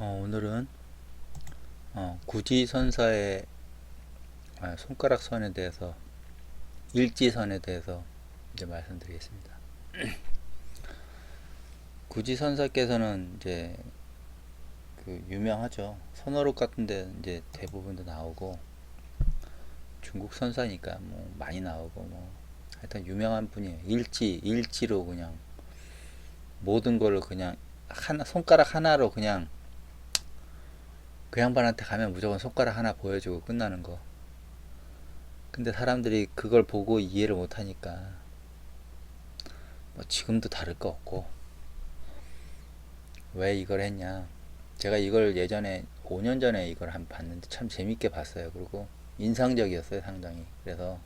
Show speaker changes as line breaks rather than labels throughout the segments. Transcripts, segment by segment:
어, 오늘은 어, 구지선사의 아, 손가락선에 대해서 일지선에 대해서 이제 말씀드리겠습니다. 구지선사께서는 이제 그 유명하죠. 선어록 같은데 이제 대부분도 나오고 중국 선사니까 뭐 많이 나오고 뭐 하여튼 유명한 분이에요. 일지 일지로 그냥 모든 거를 그냥 하나 손가락 하나로 그냥 그 양반한테 가면 무조건 손가락 하나 보여주고 끝나는 거. 근데 사람들이 그걸 보고 이해를 못 하니까 뭐 지금도 다를 거 없고 왜 이걸 했냐. 제가 이걸 예전에 5년 전에 이걸 한 봤는데 참 재밌게 봤어요. 그리고 인상적이었어요, 상당히. 그래서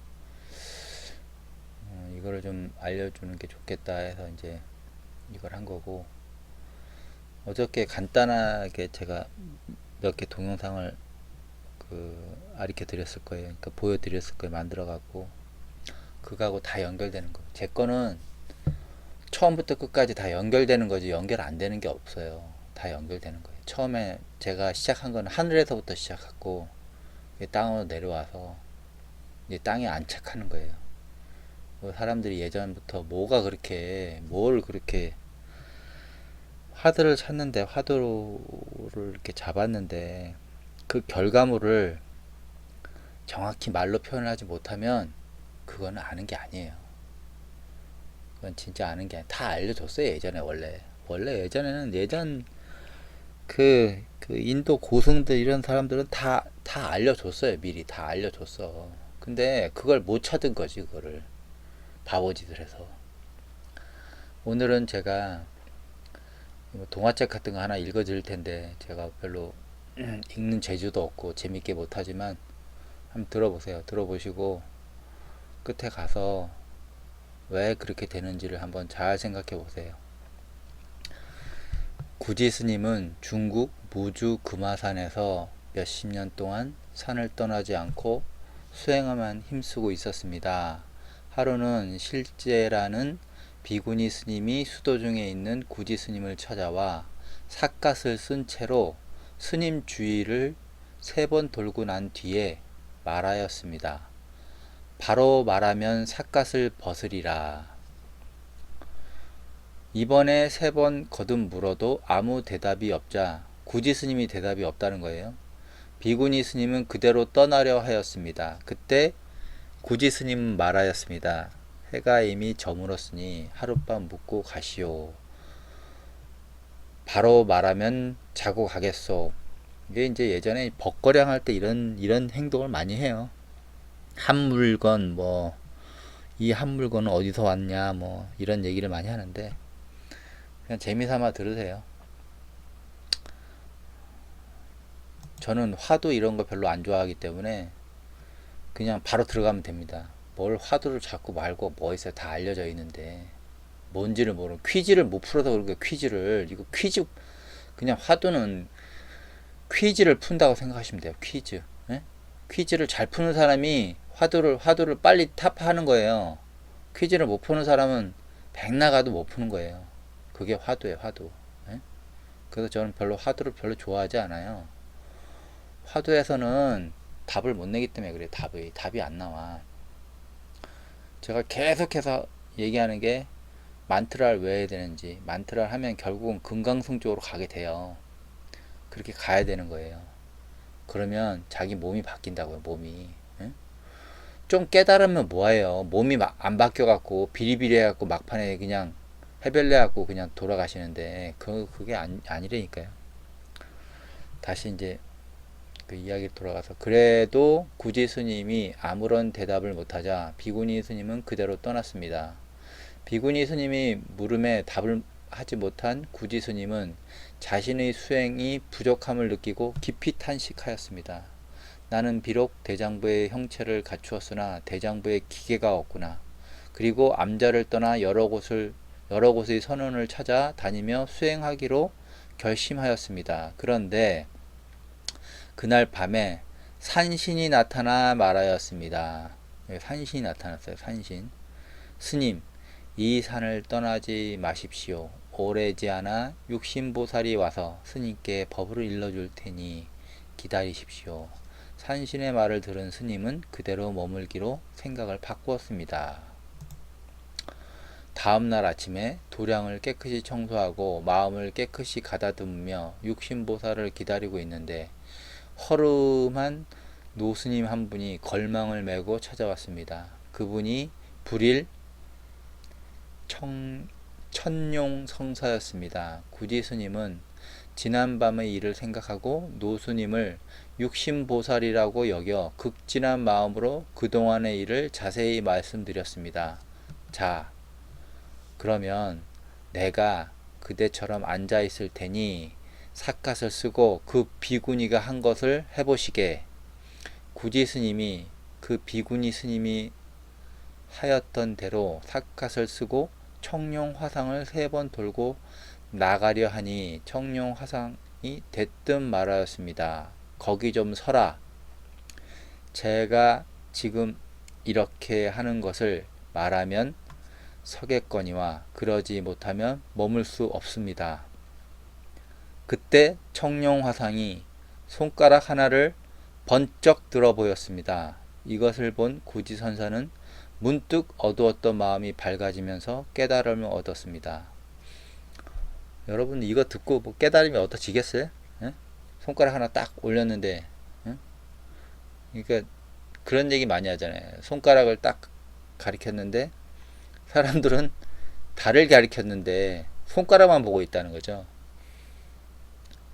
어, 이거를 좀 알려주는 게 좋겠다 해서 이제 이걸 한 거고 어저께 간단하게 제가 몇 개 동영상을 그 아리켜 드렸을 거예요. 그러니까 보여 드렸을 거예요. 만들어 갖고 그거하고 다 연결되는 거예요. 제 거는 처음부터 끝까지 다 연결되는 거지 연결 안 되는 게 없어요. 다 연결되는 거예요. 처음에 제가 시작한 건 하늘에서부터 시작했고 땅으로 내려와서 이제 땅에 안착하는 거예요. 뭐 사람들이 예전부터 뭐가 그렇게 뭘 그렇게 화두를 찾는데 화두를 이렇게 잡았는데 그 결과물을 정확히 말로 표현하지 못하면 그거는 아는 게 아니에요. 그건 진짜 아는 게 아니. 다 알려줬어요 예전에 원래 원래 예전에는 예전 그, 그 인도 고승들 이런 사람들은 다 다 알려줬어요 미리 다 알려줬어. 근데 그걸 못 찾은 거지 그거를 바보짓을 해서. 오늘은 제가 뭐 동화책 같은 거 하나 읽어드릴 텐데 제가 별로 읽는 재주도 없고 재밌게 못하지만 한번 들어보세요. 들어보시고 끝에 가서 왜 그렇게 되는지를 한번 잘 생각해 보세요. 구지 스님은 중국 무주 금화산에서 몇십 년 동안 산을 떠나지 않고 수행에만 힘쓰고 있었습니다. 하루는 실제라는 비구니 스님이 수도 중에 있는 구지 스님을 찾아와 삿갓을 쓴 채로 스님 주위를 세 번 돌고 난 뒤에 말하였습니다. 바로 말하면 삿갓을 벗으리라. 이번에 세 번 거듭 물어도 아무 대답이 없자 구지 스님이 대답이 없다는 거예요. 비구니 스님은 그대로 떠나려 하였습니다. 그때 구지 스님은 말하였습니다. 해가 이미 저물었으니 하룻밤 묵고 가시오. 바로 말하면 자고 가겠소. 이게 이제 예전에 벅거량 할 때 이런 이런 행동을 많이 해요. 한 물건 뭐 이 한 물건은 어디서 왔냐 뭐 이런 얘기를 많이 하는데 그냥 재미삼아 들으세요. 저는 화도 이런 거 별로 안 좋아하기 때문에 그냥 바로 들어가면 됩니다. 뭘 화두를 자꾸 말고 뭐 있어요. 다 알려져 있는데 뭔지를 모르는 퀴즈를 못 풀어서 그런게 퀴즈를 이거 퀴즈 그냥 화두는 퀴즈를 푼다고 생각하시면 돼요. 퀴즈. 예? 퀴즈를 잘 푸는 사람이 화두를 화두를 빨리 타파하는 거예요. 퀴즈를 못 푸는 사람은 백 나가도 못 푸는 거예요. 그게 화두예요, 화두. 예? 그래서 저는 별로 화두를 별로 좋아하지 않아요. 화두에서는 답을 못 내기 때문에 그래요. 답이 답이 안 나와. 제가 계속해서 얘기하는 게 만트라를 왜 해야 되는지 만트라를 하면 결국은 금강승 쪽으로 가게 돼요. 그렇게 가야 되는 거예요. 그러면 자기 몸이 바뀐다고요. 몸이 응? 좀 깨달으면 뭐예요. 몸이 막안 바뀌어갖고 비리비리해갖고 막판에 그냥 해별내갖고 그냥 돌아가시는데 그 그게 아니, 아니라니까요. 다시 이제 그 이야기를 돌아가서 그래도 구지 스님이 아무런 대답을 못하자 비구니 스님은 그대로 떠났습니다. 비구니 스님이 물음에 답을 하지 못한 구지 스님은 자신의 수행이 부족함을 느끼고 깊이 탄식하였습니다. 나는 비록 대장부의 형체를 갖추었으나 대장부의 기계가 없구나. 그리고 암자를 떠나 여러 곳을 여러 곳의 선원을 찾아 다니며 수행하기로 결심하였습니다. 그런데 그날 밤에 산신이 나타나 말하였습니다. 네, 산신이 나타났어요. 산신. 스님, 이 산을 떠나지 마십시오. 오래지 않아 육신보살이 와서 스님께 법을 일러줄 테니 기다리십시오. 산신의 말을 들은 스님은 그대로 머물기로 생각을 바꾸었습니다. 다음 날 아침에 도량을 깨끗이 청소하고 마음을 깨끗이 가다듬으며 육신보살을 기다리고 있는데 허름한 노스님 한 분이 걸망을 메고 찾아왔습니다. 그분이 불일 청, 천룡 성사였습니다. 구지 스님은 지난밤의 일을 생각하고 노스님을 육신보살이라고 여겨 극진한 마음으로 그동안의 일을 자세히 말씀드렸습니다. 자, 그러면 내가 그대처럼 앉아 있을 테니 삿갓을 쓰고 그 비구니가 한 것을 해보시게. 구지 스님이 그 비구니 스님이 하였던 대로 삿갓을 쓰고 청룡 화상을 세 번 돌고 나가려 하니 청룡 화상이 대뜸 말하였습니다. 거기 좀 서라. 제가 지금 이렇게 하는 것을 말하면 서겠거니와 그러지 못하면 머물 수 없습니다. 그때 청룡 화상이 손가락 하나를 번쩍 들어 보였습니다. 이것을 본 구지선사는 문득 어두웠던 마음이 밝아지면서 깨달음을 얻었습니다. 여러분 이거 듣고 뭐 깨달음이 얻어지겠어요? 예? 손가락 하나 딱 올렸는데, 예? 그러니까 그런 얘기 많이 하잖아요. 손가락을 딱 가리켰는데 사람들은 달을 가리켰는데 손가락만 보고 있다는 거죠.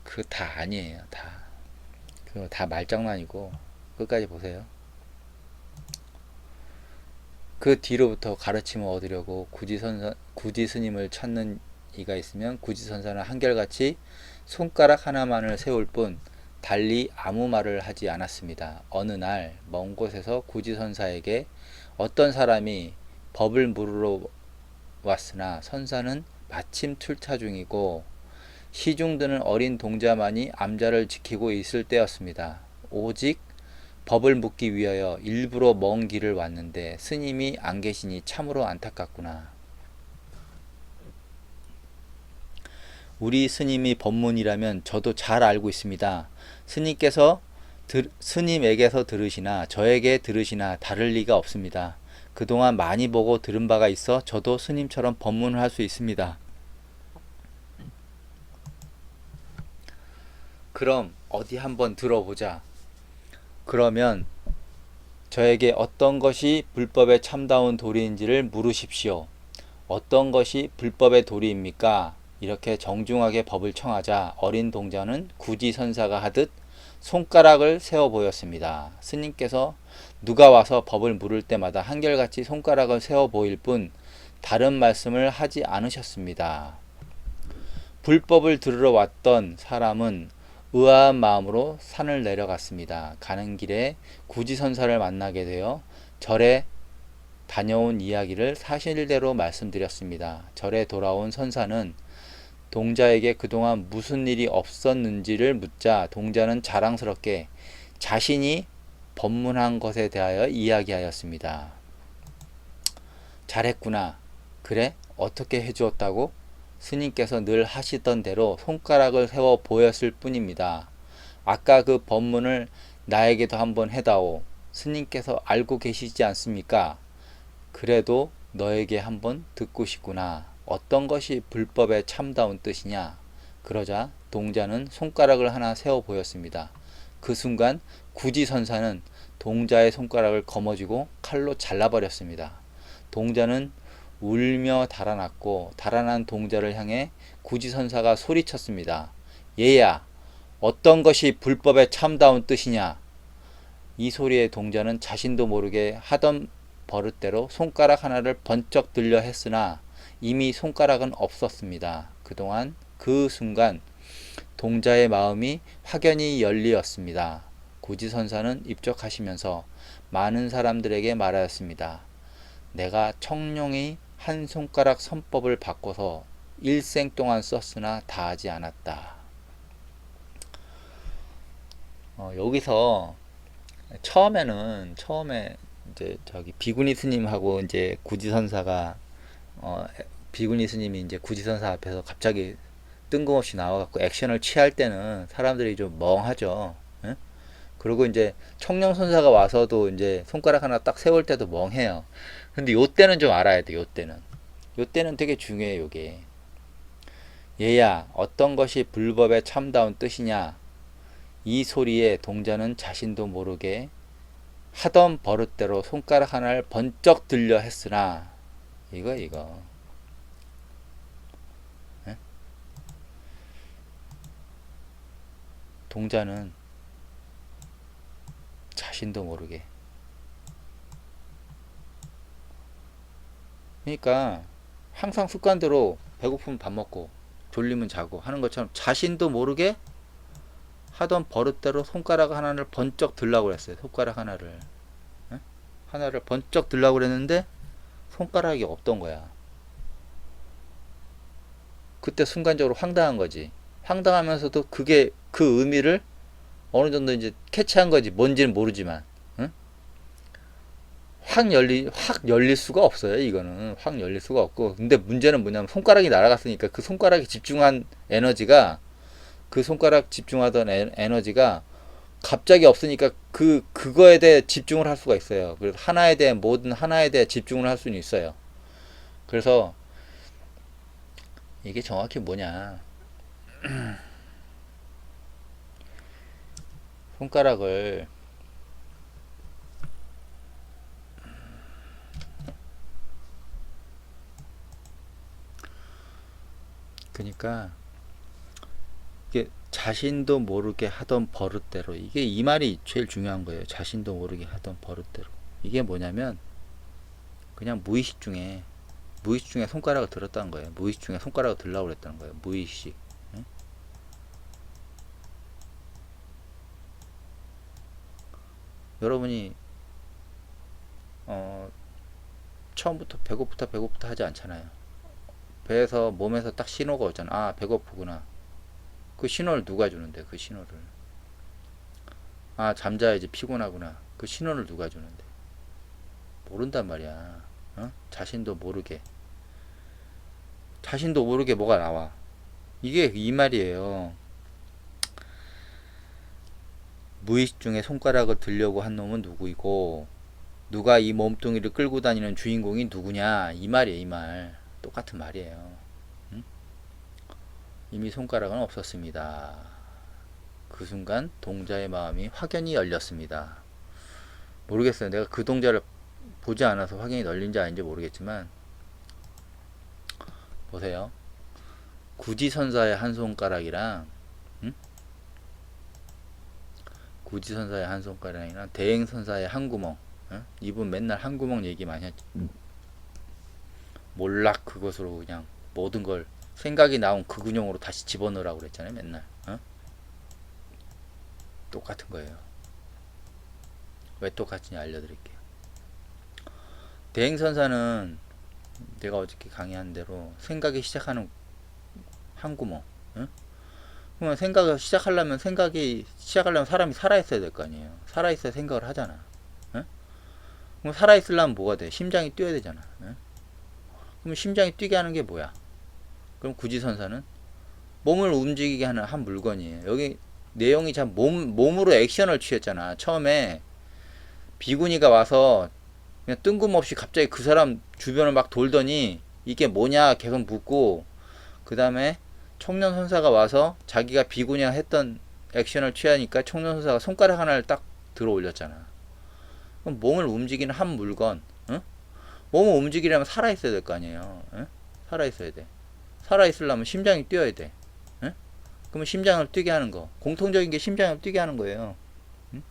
그거 다 아니에요. 다. 그거 다 말장난이고 끝까지 보세요. 그 뒤로부터 가르침을 얻으려고 구지선사, 구지스님을 찾는 이가 있으면 구지선사는 한결같이 손가락 하나만을 세울 뿐 달리 아무 말을 하지 않았습니다. 어느 날 먼 곳에서 구지선사에게 어떤 사람이 법을 물으러 왔으나 선사는 마침 출타 중이고 시중드는 어린 동자만이 암자를 지키고 있을 때였습니다. 오직 법을 묻기 위하여 일부러 먼 길을 왔는데 스님이 안 계시니 참으로 안타깝구나. 우리 스님이 법문이라면 저도 잘 알고 있습니다. 스님께서 들, 스님에게서 들으시나 저에게 들으시나 다를 리가 없습니다. 그동안 많이 보고 들은 바가 있어 저도 스님처럼 법문을 할 수 있습니다. 그럼 어디 한번 들어보자. 그러면 저에게 어떤 것이 불법에 참다운 도리인지를 물으십시오. 어떤 것이 불법의 도리입니까? 이렇게 정중하게 법을 청하자 어린 동자는 구지 선사가 하듯 손가락을 세워 보였습니다. 스님께서 누가 와서 법을 물을 때마다 한결같이 손가락을 세워 보일 뿐 다른 말씀을 하지 않으셨습니다. 불법을 들으러 왔던 사람은 의아한 마음으로 산을 내려갔습니다. 가는 길에 구지선사를 만나게 되어 절에 다녀온 이야기를 사실대로 말씀드렸습니다. 절에 돌아온 선사는 동자에게 그동안 무슨 일이 없었는지를 묻자 동자는 자랑스럽게 자신이 법문한 것에 대하여 이야기하였습니다. 잘했구나. 그래? 어떻게 해주었다고? 스님께서 늘 하시던 대로 손가락을 세워 보였을 뿐입니다. 아까 그 법문을 나에게도 한번 해다오. 스님께서 알고 계시지 않습니까? 그래도 너에게 한번 듣고 싶구나. 어떤 것이 불법의 참다운 뜻이냐? 그러자 동자는 손가락을 하나 세워 보였습니다. 그 순간 구지선사는 동자의 손가락을 거머쥐고 칼로 잘라버렸습니다. 동자는 울며 달아났고 달아난 동자를 향해 구지선사가 소리쳤습니다. 얘야, 어떤 것이 불법의 참다운 뜻이냐? 이 소리에 동자는 자신도 모르게 하던 버릇대로 손가락 하나를 번쩍 들려 했으나 이미 손가락은 없었습니다. 그동안 그 순간 동자의 마음이 확연히 열리었습니다. 구지선사는 입적하시면서 많은 사람들에게 말하였습니다. 내가 청룡이 한 손가락 선법을 바꿔서 일생 동안 썼으나 다하지 않았다. 어, 여기서 처음에는 처음에 이제 저기 비구니 스님하고 이제 구지선사가 어, 비구니 스님이 이제 구지선사 앞에서 갑자기 뜬금없이 나와갖고 액션을 취할 때는 사람들이 좀 멍하죠. 예? 그리고 이제 청령선사가 와서도 이제 손가락 하나 딱 세울 때도 멍해요. 근데 요 때는 좀 알아야 돼. 요 때는. 요 때는 되게 중요해. 요게. 얘야 어떤 것이 불법의 참다운 뜻이냐? 이 소리에 동자는 자신도 모르게 하던 버릇대로 손가락 하나를 번쩍 들려 했으나 이거 이거 예? 동자는 자신도 모르게 그러니까 항상 습관대로 배고프면 밥 먹고 졸리면 자고 하는 것처럼 자신도 모르게 하던 버릇대로 손가락 하나를 번쩍 들라고 그랬어요. 손가락 하나를 예? 하나를 번쩍 들라고 그랬는데 손가락이 없던 거야. 그때 순간적으로 황당한 거지. 황당하면서도 그게 그 의미를 어느 정도 이제 캐치한 거지. 뭔지는 모르지만. 응? 확 열리 확 열릴 수가 없어요. 이거는 확 열릴 수가 없고. 근데 문제는 뭐냐면 손가락이 날아갔으니까 그 손가락에 집중한 에너지가 그 손가락 집중하던 에, 에너지가 갑자기 없으니까 그 그거에 대해 집중을 할 수가 있어요. 그래서 하나에 대해 모든 하나에 대해 집중을 할 수는 있어요. 그래서 이게 정확히 뭐냐? 손가락을 그러니까 이게 자신도 모르게 하던 버릇대로 이게 이 말이 제일 중요한 거예요. 자신도 모르게 하던 버릇대로 이게 뭐냐면 그냥 무의식 중에 무의식 중에 손가락을 들었다는 거예요. 무의식 중에 손가락을 들라고 그랬다는 거예요. 무의식. 여러분이 어 처음부터 배고프다 배고프다 하지 않잖아요. 배에서 몸에서 딱 신호가 오잖아. 아 배고프구나. 그 신호를 누가 주는데 그 신호를 아 잠자야지 피곤하구나 그 신호를 누가 주는데 모른단 말이야 어? 자신도 모르게 자신도 모르게 뭐가 나와 이게 이 말이에요 무의식 중에 손가락을 들려고 한 놈은 누구이고 누가 이 몸뚱이를 끌고 다니는 주인공이 누구냐 이 말이에요 이 말 똑같은 말이에요 이미 손가락은 없었습니다. 그 순간 동자의 마음이 확연히 열렸습니다. 모르겠어요. 내가 그 동자를 보지 않아서 확연히 열린지 아닌지 모르겠지만 보세요. 구지선사의 한 손가락이랑 응? 구지선사의 한 손가락이랑 대행선사의 한 구멍 응? 이분 맨날 한 구멍 얘기 많이 하죠. 몰락 그것으로 그냥 모든 걸 생각이 나온 그 근용으로 다시 집어넣으라고 그랬잖아요 맨날 어? 똑같은 거예요 왜 똑같으냐 알려드릴게요 대행선사는 내가 어저께 강의한 대로 생각이 시작하는 한 구멍 어? 그러면 생각을 시작하려면 생각이 시작하려면 사람이 살아있어야 될 거 아니에요 살아있어야 생각을 하잖아 어? 그럼 살아있으려면 뭐가 돼 심장이 뛰어야 되잖아 어? 그럼 심장이 뛰게 하는 게 뭐야 그럼 구지선사는 몸을 움직이게 하는 한 물건이에요. 여기 내용이 참 몸, 몸으로 액션을 취했잖아. 처음에 비구니가 와서 그냥 뜬금없이 갑자기 그 사람 주변을 막 돌더니 이게 뭐냐 계속 묻고 그 다음에 청년 선사가 와서 자기가 비구니가 했던 액션을 취하니까 청년 선사가 손가락 하나를 딱 들어 올렸잖아. 그럼 몸을 움직이는 한 물건, 응? 몸을 움직이려면 살아 있어야 될 거 아니에요. 응? 살아 있어야 돼. 살아 있으려면 심장이 뛰어야 돼. 응? 그러면 심장을 뛰게 하는 거. 공통적인 게 심장을 뛰게 하는 거예요. 응?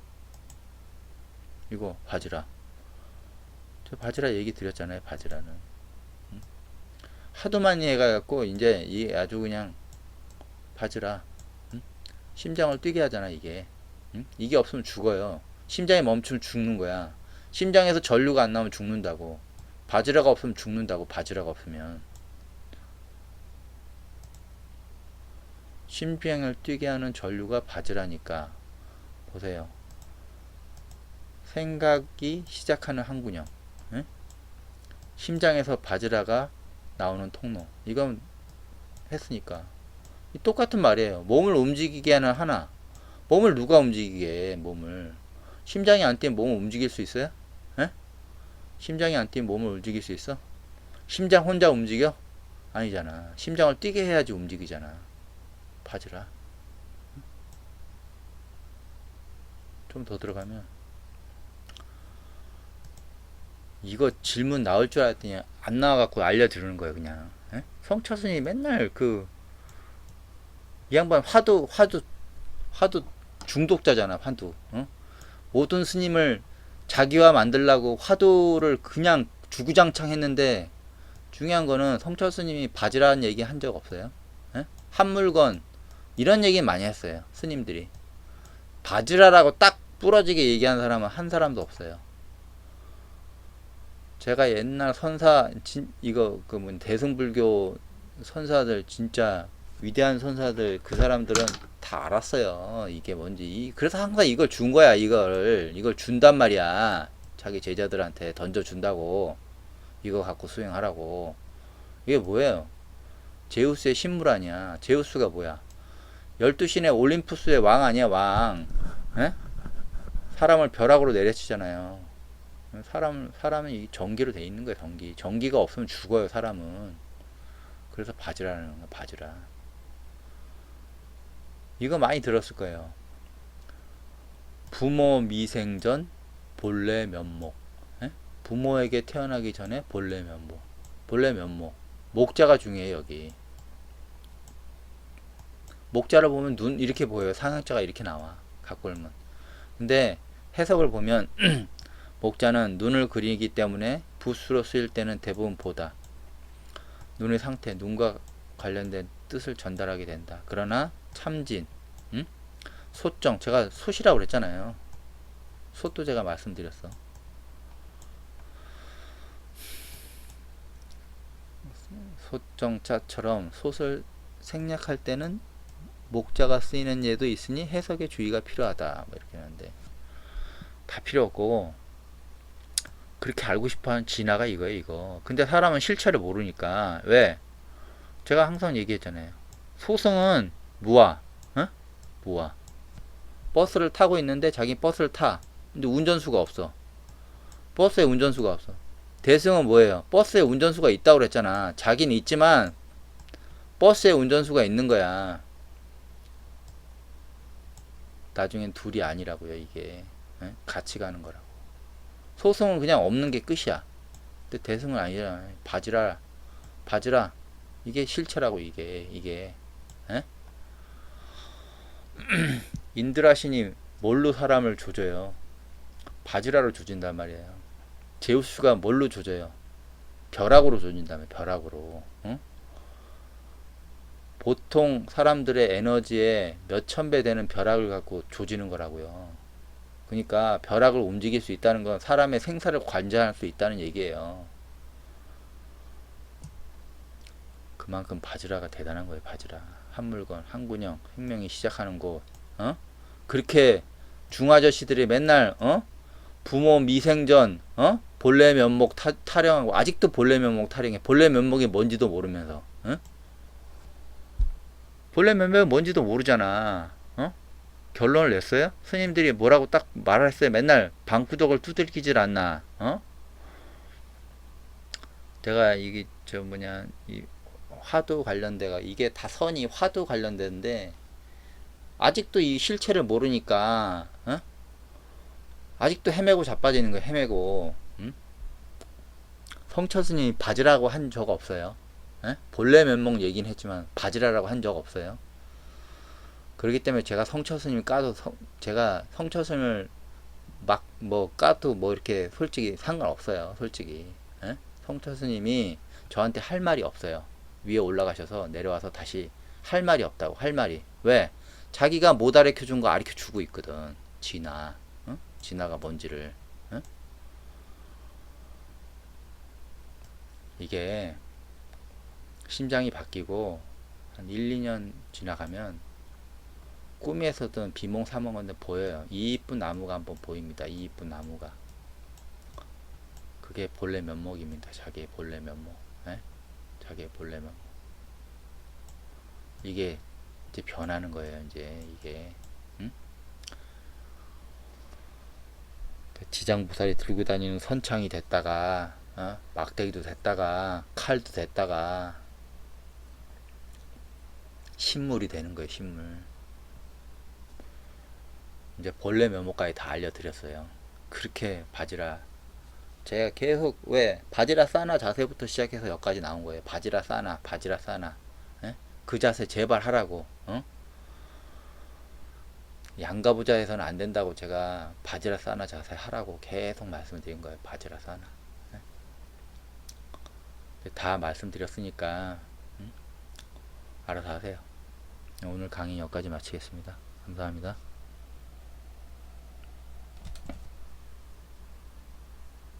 이거 바지라. 저 바지라 얘기 드렸잖아요. 바지라는. 응? 하도 많이 해가지고 이제 이 아주 그냥 바지라. 응? 심장을 뛰게 하잖아 이게. 응? 이게 없으면 죽어요. 심장이 멈추면 죽는 거야. 심장에서 전류가 안 나오면 죽는다고. 바지라가 없으면 죽는다고. 바지라가 없으면. 심장을 뛰게 하는 전류가 바지라니까 보세요. 생각이 시작하는 한 군형. 응? 심장에서 바지라가 나오는 통로. 이건 했으니까. 이 똑같은 말이에요. 몸을 움직이게 하는 하나. 몸을 누가 움직이게 해, 몸을? 심장이 안 뛰면 몸을 움직일 수 있어요? 에? 심장이 안 뛰면 몸을 움직일 수 있어? 심장 혼자 움직여? 아니잖아. 심장을 뛰게 해야지 움직이잖아. 바지라. 좀 더 들어가면 이거 질문 나올 줄 알았더니 안 나와갖고 알려드리는 거예요 그냥 에? 성철순이 맨날 그 이 양반 화두 화두 화두 중독자잖아 화두 어? 모든 스님을 자기와 만들라고 화두를 그냥 주구장창 했는데 중요한 거는 성철 스님이 바지라는 얘기 한 적 없어요 에? 한 물건 이런 얘기 많이 했어요 스님들이 바지라라고 딱 부러지게 얘기한 사람은 한 사람도 없어요 제가 옛날 선사 진, 이거 그 뭐 대승불교 선사들 진짜 위대한 선사들 그 사람들은 다 알았어요. 이게 뭔지. 이- 그래서 항상 이걸 준 거야 이걸. 이걸 준단 말이야. 자기 제자들한테 던져 준다고. 이거 갖고 수행하라고. 이게 뭐예요? 제우스의 신물 아니야. 제우스가 뭐야? 열두 신의 올림푸스의 왕 아니야 왕. 에? 사람을 벼락으로 내려치잖아요 사람 사람은 이 전기로 돼 있는 거예요 전기. 전기가 없으면 죽어요 사람은. 그래서 바지라는 거야 바지라. 이거 많이 들었을 거예요. 부모 미생전 본래 면목. 예? 부모에게 태어나기 전에 본래 면목. 본래 면목. 목자가 중요해요 여기. 목자를 보면 눈 이렇게 보여요. 상형자가 이렇게 나와. 각골문 근데 해석을 보면 목자는 눈을 그리기 때문에 붓으로 쓰일 때는 대부분 보다. 눈의 상태, 눈과 관련된 뜻을 전달하게 된다. 그러나 참진, 응? 소정, 제가 솥이라고 그랬잖아요. 솥도 제가 말씀드렸어. 소정자처럼 솥을 생략할 때는 목자가 쓰이는 예도 있으니 해석에 주의가 필요하다. 뭐 이렇게 하는데 다 필요 없고 그렇게 알고 싶어하는 진화가 이거예요 이거. 근데 사람은 실체를 모르니까. 왜? 제가 항상 얘기했잖아요. 소승은 무아 어? 무아. 버스를 타고 있는데 자기 버스를 타. 근데 운전수가 없어. 버스에 운전수가 없어. 대승은 뭐예요? 버스에 운전수가 있다고 그랬잖아. 자기는 있지만 버스에 운전수가 있는 거야. 나중엔 둘이 아니라고요 이게. 예? 같이 가는 거라고 소승은 그냥 없는 게 끝이야. 근데 대승은 아니라 바지라 바지라 이게 실체라고 이게 이게 에? 인드라신이 뭘로 사람을 조져요? 바지라로 조진단 말이에요. 제우스가 뭘로 조져요? 벼락으로 조진다며 벼락으로. 응? 보통 사람들의 에너지의 몇천 배 되는 벼락을 갖고 조지는 거라고요. 그러니까 벼락을 움직일 수 있다는 건 사람의 생사를 관장할 수 있다는 얘기예요. 그만큼 바지라가 대단한 거예요, 바지라. 한 물건, 한 군형, 혁명이 시작하는 곳, 어? 그렇게 중아저씨들이 맨날, 어? 부모 미생전, 어? 본래 면목 타, 타령하고, 아직도 본래 면목 타령해. 본래 면목이 뭔지도 모르면서, 어? 본래 면목이 뭔지도 모르잖아. 결론을 냈어요? 스님들이 뭐라고 딱 말했어요? 맨날 방구덕을 두들기질 않나? 어? 제가 이게 저 뭐냐 이 화두 관련돼가 이게 다 선이 화두 관련된데 아직도 이 실체를 모르니까 어? 아직도 헤매고 자빠지는 거예요 헤매고 응? 성철스님이 바지라고 한 적 없어요 에? 본래 면목 얘기는 했지만 바지라라고 한 적 없어요 그렇기 때문에 제가 성처스님 까도 성, 제가 성처스님을 막 뭐 까도 뭐 이렇게 솔직히 상관없어요 솔직히 에? 성처스님이 저한테 할 말이 없어요 위에 올라가셔서 내려와서 다시 할 말이 없다고 할 말이 왜 자기가 못 가르쳐 준거 가르쳐 주고 있거든 진화 어? 진화가 뭔지를 어? 이게 심장이 바뀌고 한 1, 2년 지나가면 꿈에서든 비몽사몽한데 보여요. 이 이쁜 나무가 한번 보입니다. 이 이쁜 나무가. 그게 본래 면목입니다. 자기의 본래 면목. 예? 자기의 본래 메모. 이게 이제 변하는 거예요. 이제 이게 응? 그 지장부살이 들고 다니는 선창이 됐다가 어? 막대기도 됐다가 칼도 됐다가 신물이 되는 거예요. 신물. 이제 본래 메모까지 다 알려드렸어요. 그렇게 바지라 제가 계속 왜 바지라 싸나 자세부터 시작해서 여기까지 나온 거예요. 바지라 싸나 바지라 싸나 예? 그 자세 제발 하라고 어? 양가부자에서는 안 된다고 제가 바지라 싸나 자세 하라고 계속 말씀드린 거예요. 바지라 싸나 예? 다 말씀드렸으니까 응? 알아서 하세요. 오늘 강의 여기까지 마치겠습니다. 감사합니다.